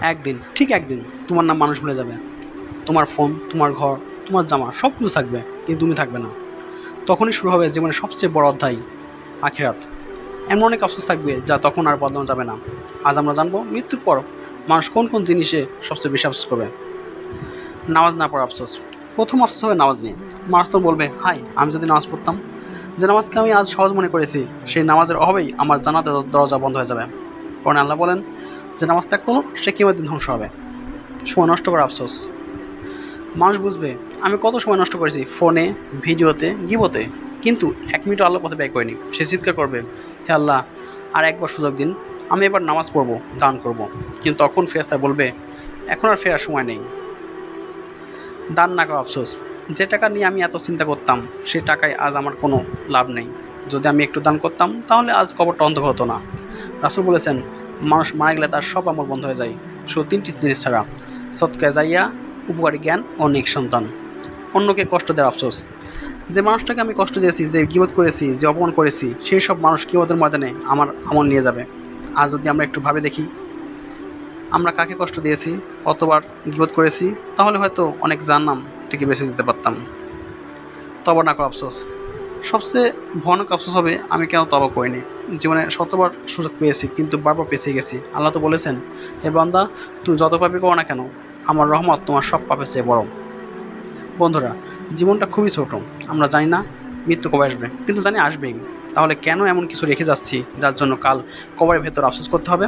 একদিন, ঠিক একদিন তোমার নাম মানুষ ভুলে যাবে। তোমার ফোন, তোমার ঘর, তোমার জামা সব কিছু থাকবে, কিন্তু তুমি থাকবে না। তখনই শুরু হবে জীবনের সবচেয়ে বড় অধ্যায়, আখেরাত। এমন অনেক আফসোস থাকবে যা তখন আর বদলানো যাবে না। আজ আমরা জানব মৃত্যুর পর মানুষ কোন কোন জিনিসে সবচেয়ে বেশি আফসোস করবে। নামাজ না পড়ার আফসোস। প্রথম আফসোস হবে নামাজ নিয়ে। মানুষ তো বলবে হাই আমি যদি নামাজ পড়তাম, যে নামাজকে আমি আজ সহজ মনে করেছি, সেই নামাজের অভাবেই আমার জানাতে দরজা বন্ধ হয়ে যাবে। কারণ আল্লাহ বলেন যে নামাজ ত্যাগ করল সে দিন ধ্বংস হবে। সময় নষ্ট করার আফসোস। মানুষ বুঝবে, আমি কত সময় নষ্ট করেছি, ফোনে, ভিডিওতে, গিবোতে। কিন্তু এক মিনিট আল্লাহ পথে ব্যয় করিনি। সে চিৎকার করবে, হে আল্লাহ, আর একবার সুযোগ দিন, আমি এবার নামাজ পড়ব, দান করব। কিন্তু তখন ফেরেস্তা বলবে, এখন আর ফেরার সময় নেই। দান না করা আফসোস। যে টাকা নিয়ে আমি এত চিন্তা করতাম, সে টাকায় আজ আমার কোনো লাভ নেই। যদি আমি একটু দান করতাম, তাহলে আজ কবরটা অন্ধকার হতো না। রাসুল বলেছেন মানুষ মারা গেলে তার সব আমল বন্ধ হয়ে যায়। শুধু তিনটি জিনিস ছাড়া সৎকায় যাইয়া উপকারী জ্ঞান ও নিক সন্তান। অন্যকে কষ্ট দেওয়ার আফসোস। যে মানুষটাকে আমি কষ্ট দিয়েছি, যে গিবত করেছি, যে অপমান করেছি, সেই সব মানুষ কিবতের ময়দানে আমার আমল নিয়ে যাবে। আর যদি আমরা একটু ভাবে দেখি, আমরা কাকে কষ্ট দিয়েছি, কতবার গিবত করেছি, তাহলে হয়তো অনেক জাননাম থেকে বেছে দিতে পারতাম। তবা না করা আফসোস। সবচেয়ে ভয়ানক আফসোস হবে, আমি কেন তবা করিনি? জীবনে শতবার সুযোগ পেয়েছি, কিন্তু বারবার পেছিয়ে গেছি। আল্লাহ তো বলেছেন, হে বান্দা তুমি যত পাপি করো না কেন, আমার রহমত তোমার সব পাপের চেয়ে বড়। বন্ধুরা, জীবনটা খুবই ছোট, আমরা জানি না মৃত্যু কবে আসবে, কিন্তু জানি আসবেই। তাহলে কেন এমন কিছু রেখে যাচ্ছি, যার জন্য কাল কবরের ভেতর আফসোস করতে হবে?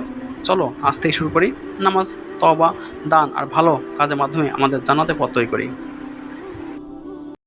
চলো, আজ থেকে শুরু করি। নামাজ তবা দান আর ভালো কাজের মাধ্যমে আমাদের জানাতে পথ তৈরি করি।